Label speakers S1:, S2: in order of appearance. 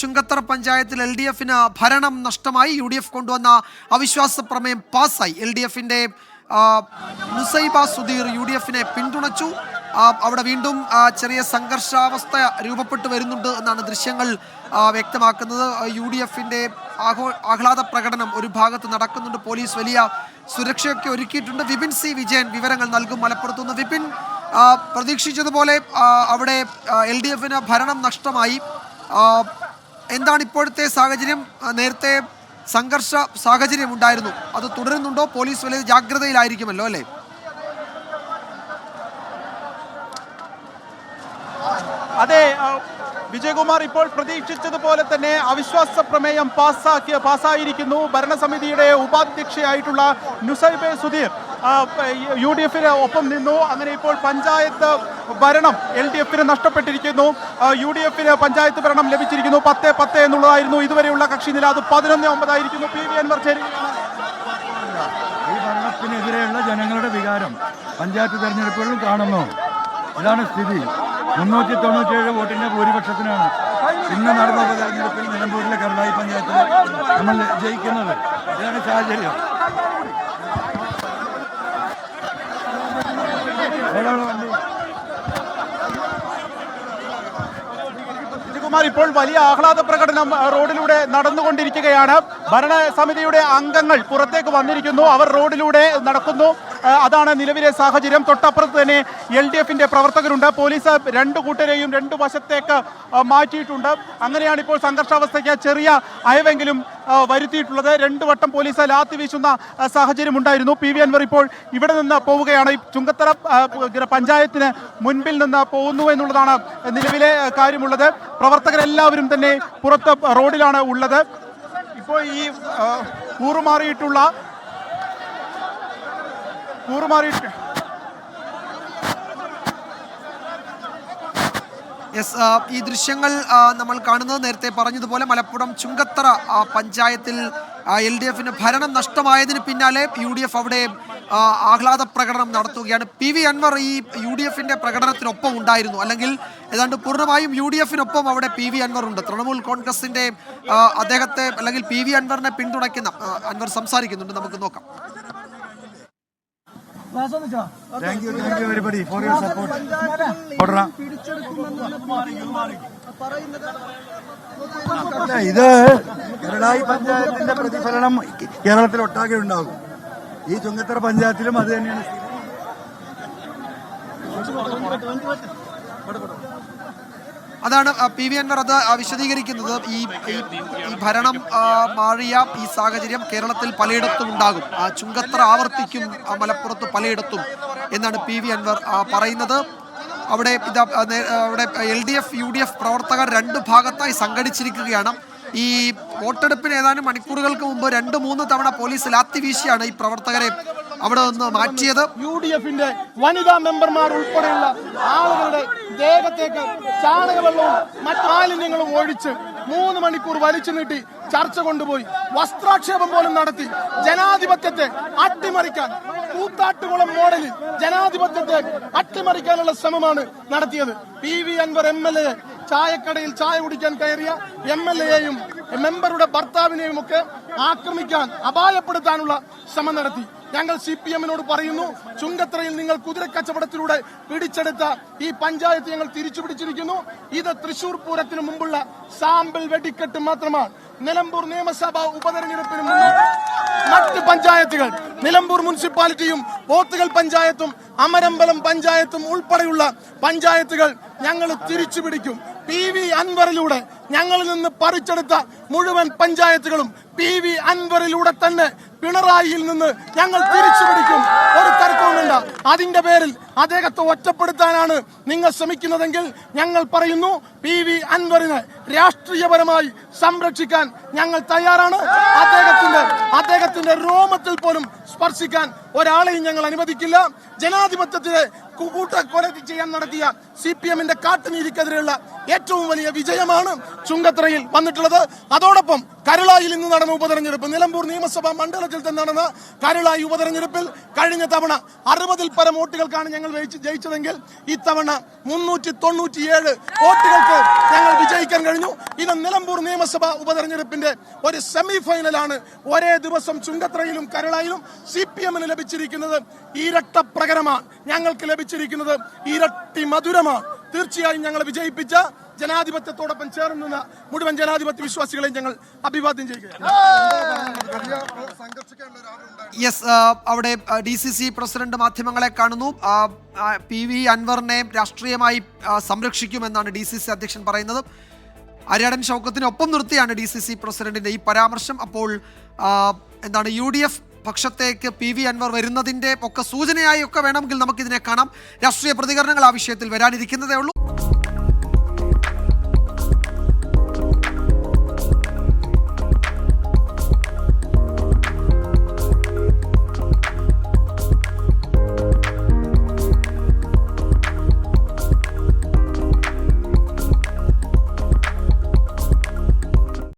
S1: ചുങ്കത്തറ പഞ്ചായത്തിൽ L D എഫിന് ഭരണം നഷ്ടമായി യു ഡി എഫ് കൊണ്ടുവന്ന അവിശ്വാസ പ്രമേയം പാസ്സായി. എൽ ഡി എഫിന്റെ മുസൈബ സുധീർ യു ഡി എഫിനെ പിന്തുണച്ചു അവിടെ വീണ്ടും ചെറിയ സംഘർഷാവസ്ഥ രൂപപ്പെട്ടു വരുന്നുണ്ട് എന്നാണ് ദൃശ്യങ്ങൾ വ്യക്തമാക്കുന്നത്. യു ഡി എഫിന്റെ ആഹോ ആഹ്ലാദ പ്രകടനം ഒരു ഭാഗത്ത് നടക്കുന്നുണ്ട്. പോലീസ് വലിയ സുരക്ഷയൊക്കെ ഒരുക്കിയിട്ടുണ്ട്. വിപിൻ സി വിജയൻ വിവരങ്ങൾ നൽകും മലപ്പുറത്തുനിന്ന് വിപിൻ പ്രതീക്ഷിച്ചതുപോലെ അവിടെ എൽ ഡി എഫിന് ഭരണം നഷ്ടമായി. എന്താണ് ഇപ്പോഴത്തെ സാഹചര്യം? നേരത്തെ സംഘർഷ സാഹചര്യം ഉണ്ടായിരുന്നു. അത് തുടരുന്നുണ്ടോ? പോലീസ് വലിയ ജാഗ്രതയിലായിരിക്കുമല്ലോ അല്ലേ?
S2: അതെ വിജയകുമാർ ഇപ്പോൾ പ്രതീക്ഷിച്ചതുപോലെ തന്നെ അവിശ്വാസ പ്രമേയം പാസ്സാക്കിയ പാസ്സായിരിക്കുന്നു. ഭരണസമിതിയുടെ ഉപാധ്യക്ഷയായിട്ടുള്ള നുസൈബെ സുധീർ യു ഡി എഫിന് ഒപ്പം നിന്നു. അങ്ങനെ ഇപ്പോൾ പഞ്ചായത്ത് ഭരണം എൽ ഡി എഫിന് നഷ്ടപ്പെട്ടിരിക്കുന്നു. യു ഡി എഫിന് പഞ്ചായത്ത് ഭരണം ലഭിച്ചിരിക്കുന്നു. പത്ത് പത്ത് എന്നുള്ളതായിരുന്നു ഇതുവരെയുള്ള കക്ഷി നില. അത് പതിനൊന്ന് ഒമ്പതായിരിക്കുന്നു. പി വി അൻവർ മർച്ചേരി
S3: ഈ ഭരണത്തിനെതിരെയുള്ള ജനങ്ങളുടെ വികാരം പഞ്ചായത്ത് തെരഞ്ഞെടുപ്പുകളിൽ കാണുന്നു. ഇതാണ് സ്ഥിതി. മുന്നൂറ്റി തൊണ്ണൂറ്റിയേഴ് വോട്ടിന്റെ ഭൂരിപക്ഷത്തിനാണ് ഇന്ന് നടന്ന ഉപതെരഞ്ഞെടുപ്പിൽ നിലമ്പൂരിലെ കരുണായി പഞ്ചായത്തിൽ നമ്മൾ ജയിക്കുന്നത്. ഇതാണ് സാഹചര്യം.
S2: ഇപ്പോൾ വലിയ ആഹ്ലാദ പ്രകടനം റോഡിലൂടെ നടന്നുകൊണ്ടിരിക്കുകയാണ്. ഭരണസമിതിയുടെ അംഗങ്ങൾ പുറത്തേക്ക് വന്നിരിക്കുന്നു. അവർ റോഡിലൂടെ നടക്കുന്നു. അതാണ് നിലവിലെ സാഹചര്യം. തൊട്ടപ്പുറത്ത് തന്നെ എൽ ഡി എഫിന്റെ പ്രവർത്തകരുണ്ട്. പോലീസ് രണ്ട് കൂട്ടരെയും രണ്ട് വശത്തേക്ക് മാറ്റിയിട്ടുണ്ട്. അങ്ങനെയാണ് ഇപ്പോൾ സംഘർഷാവസ്ഥയ്ക്ക് ചെറിയ അയവെങ്കിലും വരുത്തിയിട്ടുള്ളത്. രണ്ട് വട്ടം പോലീസ് ലാത്തി വീശുന്ന സാഹചര്യം ഉണ്ടായിരുന്നു. പി വി അൻവർ ഇപ്പോൾ ഇവിടെ നിന്ന് പോവുകയാണ്. ചുങ്കത്തറ പഞ്ചായത്തിന് മുൻപിൽ നിന്ന് പോകുന്നു എന്നുള്ളതാണ് നിലവിലെ കാര്യമുള്ളത്. പ്രവർത്തകരെല്ലാവരും തന്നെ പുറത്ത് റോഡിലാണ് ഉള്ളത്. ഇപ്പോൾ ഈ കൂറുമാറിയിട്ടുള്ള കൂറുമാറിയിട്ട്
S1: യെസ് ഈ ദൃശ്യങ്ങൾ നമ്മൾ കാണുന്നത് നേരത്തെ പറഞ്ഞതുപോലെ മലപ്പുറം ചുങ്കത്തറ പഞ്ചായത്തിൽ എൽ ഡി എഫിന് ഭരണം നഷ്ടമായതിന് പിന്നാലെ യു ഡി എഫ് അവിടെ ആഹ്ലാദ പ്രകടനം നടത്തുകയാണ്. പി വി അൻവർ ഈ യു ഡി എഫിന്റെ പ്രകടനത്തിനൊപ്പം ഉണ്ടായിരുന്നു. അല്ലെങ്കിൽ ഏതാണ്ട് പൂർണമായും യു ഡി എഫിനൊപ്പം അവിടെ പി വി അൻവർ ഉണ്ട്. തൃണമൂൽ കോൺഗ്രസിന്റെ അദ്ദേഹത്തെ അല്ലെങ്കിൽ പി വി അൻവറിനെ പിന്തുണയ്ക്കുന്ന അൻവർ സംസാരിക്കുന്നുണ്ട്. നമുക്ക് നോക്കാം.
S3: Thank you thank you everybody for your support ഇത് കേരളായി പഞ്ചായത്തിന്റെ പ്രതിഫലനം കേരളത്തിൽ ഒട്ടാകെ ഉണ്ടാകും. ഈ ചുങ്കത്തറ പഞ്ചായത്തിലും അത് തന്നെയാണ്.
S1: അതാണ് പി വി അൻവർ അത് വിശദീകരിക്കുന്നത്. ഈ ഈ- ഭരണം മാറിയ ഈ സാഹചര്യം കേരളത്തിൽ പലയിടത്തും ഉണ്ടാകും. ആ, ചുങ്കത്ര ആവർത്തിക്കും മലപ്പുറത്ത് പലയിടത്തും എന്നാണ് പി വി അൻവർ പറയുന്നത്. അവിടെ അവിടെ L D F U D F പ്രവർത്തകർ രണ്ട് ഭാഗത്തായി സംഘടിച്ചിരിക്കുകയാണ്. ഈ വോട്ടെടുപ്പിന് ഏതാനും മണിക്കൂറുകൾക്ക് മുമ്പ് രണ്ട് മൂന്ന് തവണ പോലീസ് ലാത്തി വീശിയാണ് ഈ പ്രവർത്തകരെ അവിടെ നിന്ന് മാറ്റിയത്.
S4: യു ഡി എഫിന്റെ വനിതാ മെമ്പർമാർ ഉൾപ്പെടെയുള്ള ആളുകളുടെ ദേഹത്തേക്ക് ചാണകവെള്ളവും മറ്റു മാലിന്യങ്ങളും ഒഴിച്ച് മൂന്ന് മണിക്കൂർ വലിച്ചു നീട്ടി ചർച്ച കൊണ്ടുപോയി. വസ്ത്രാക്ഷേപം പോലും നടത്തി. ജനാധിപത്യത്തെ അട്ടിമറിക്കാൻ കൂത്താട്ടുകുളം മോഡലിൽ ജനാധിപത്യത്തെ അട്ടിമറിക്കാനുള്ള ശ്രമമാണ് നടത്തിയത്. P V Anvar M L A ചായക്കടയിൽ ചായ കുടിക്കാൻ കയറിയ എം എൽ എയെയും മെമ്പറുടെ ഭർത്താവിനെയും ഒക്കെ ആക്രമിക്കാൻ അപായപ്പെടുത്താനുള്ള ശ്രമം നടത്തി. ഞങ്ങൾ സി പി എമ്മിനോട് പറയുന്നു ചുങ്കത്തറയിൽ നിങ്ങൾ കുതിരക്കച്ചവടത്തിലൂടെ പിടിച്ചെടുത്ത ഈ പഞ്ചായത്ത് ഞങ്ങൾ തിരിച്ചു പിടിച്ചിരിക്കുന്നു ഇത് തൃശൂർ പൂരത്തിന് മുമ്പുള്ള സാമ്പിൾ വെടിക്കെട്ട് മാത്രമാണ്. നിലമ്പൂർ നിയമസഭാ ഉപതെരഞ്ഞെടുപ്പിന് മറ്റ് പഞ്ചായത്തുകൾ നിലമ്പൂർ മുനിസിപ്പാലിറ്റിയും പോത്തുകൽ പഞ്ചായത്തും അമരമ്പലം പഞ്ചായത്തും ഉൾപ്പെടെയുള്ള പഞ്ചായത്തുകൾ ഞങ്ങൾ തിരിച്ചു പിടിക്കും പി വി അൻവറിലൂടെ ഞങ്ങളിൽ നിന്ന് പറിച്ചെടുത്ത മുഴുവൻ പഞ്ചായത്തുകളും പി വി അൻവറിലൂടെ തന്നെ പിണറായിയിൽ നിന്ന് ഞങ്ങൾ തിരിച്ചു പിടിക്കും ഒരു തർക്കവുമില്ല അതിന്റെ പേരിൽ അദ്ദേഹത്തെ ഒറ്റപ്പെടുത്താനാണ് നിങ്ങൾ ശ്രമിക്കുന്നതെങ്കിൽ ഞങ്ങൾ പറയുന്നു പി വി അൻവറിനെ രാഷ്ട്രീയപരമായി സംരക്ഷിക്കാൻ ഞങ്ങൾ തയ്യാറാണ്. അദ്ദേഹത്തിന്റെ അദ്ദേഹത്തിന്റെ രോമത്തിൽ പോലും സ്പർശിക്കാൻ ഒരാളെയും ഞങ്ങൾ അനുവദിക്കില്ല. ജനാധിപത്യത്തിലെ കൂട്ടക്കൊല കൂട്ട ചെയ്യാൻ നടത്തിയ സി പി എമ്മിന്റെ കാട്ടുനീതിക്കെതിരെയുള്ള ഏറ്റവും വലിയ വിജയമാണ് ചുങ്കത്തറയിൽ വന്നിട്ടുള്ളത്. അതോടൊപ്പം കരുളായിൽ ഇന്ന് നടന്ന ഉപതെരഞ്ഞെടുപ്പ് നിലമ്പൂർ നിയമസഭാ മണ്ഡലത്തിൽ തന്നെ നടന്ന കരുളായി ഉപതെരഞ്ഞെടുപ്പിൽ കഴിഞ്ഞ തവണ അറുപതിൽ പരം വോട്ടുകൾക്കാണ് ഞങ്ങൾ ജയിച്ചതെങ്കിൽ ഇത്തവണ മുന്നൂറ്റി തൊണ്ണൂറ്റിയേഴ് വോട്ടുകൾക്ക് ഞങ്ങൾ വിജയിക്കാൻ കഴിഞ്ഞു. ഇത് നിലമ്പൂർ നിയമസഭാ ഉപതെരഞ്ഞെടുപ്പിന്റെ ഒരു സെമി ഫൈനലാണ് ഒരേ ദിവസം ചുങ്കത്രയിലും കരളായിലും സി പി എമ്മിന് ലഭിച്ചിരിക്കുന്നത് ഇരട്ട പ്രകരമാണ് ഞങ്ങൾക്ക് ലഭിച്ചിരിക്കുന്നത് ഇരട്ടി മധുരമാണ്. തീർച്ചയായും ഞങ്ങൾ വിജയിപ്പിച്ച ജനാധിപത്യത്തോടൊപ്പം ചേർന്ന് മുഴുവൻ ജനാധിപത്യ വിശ്വാസികളെയും ഞങ്ങൾ അഭിവാദ്യം ചെയ്യുകയാണ്.
S1: യെസ് അവിടെ ഡി സി സി പ്രസിഡന്റ് മാധ്യമങ്ങളെ കാണുന്നു. പി വി അൻവറിനെ രാഷ്ട്രീയമായി സംരക്ഷിക്കുമെന്നാണ് ഡി സി സി അധ്യക്ഷൻ പറയുന്നത്. അരിയാടൻ ഷൗക്കത്തിനൊപ്പം നിർത്തിയാണ് ഡി സി സി പ്രസിഡന്റിന്റെ ഈ പരാമർശം. അപ്പോൾ എന്താണ് യു ഡി എഫ് പക്ഷത്തേക്ക് പി വി അൻവർ വരുന്നതിന്റെ ഒക്കെ സൂചനയായി ഒക്കെ വേണമെങ്കിൽ നമുക്കിതിനെ കാണാം. രാഷ്ട്രീയ പ്രതികരണങ്ങൾ ആ വിഷയത്തിൽ വരാനിരിക്കുന്നതേ ഉള്ളൂ.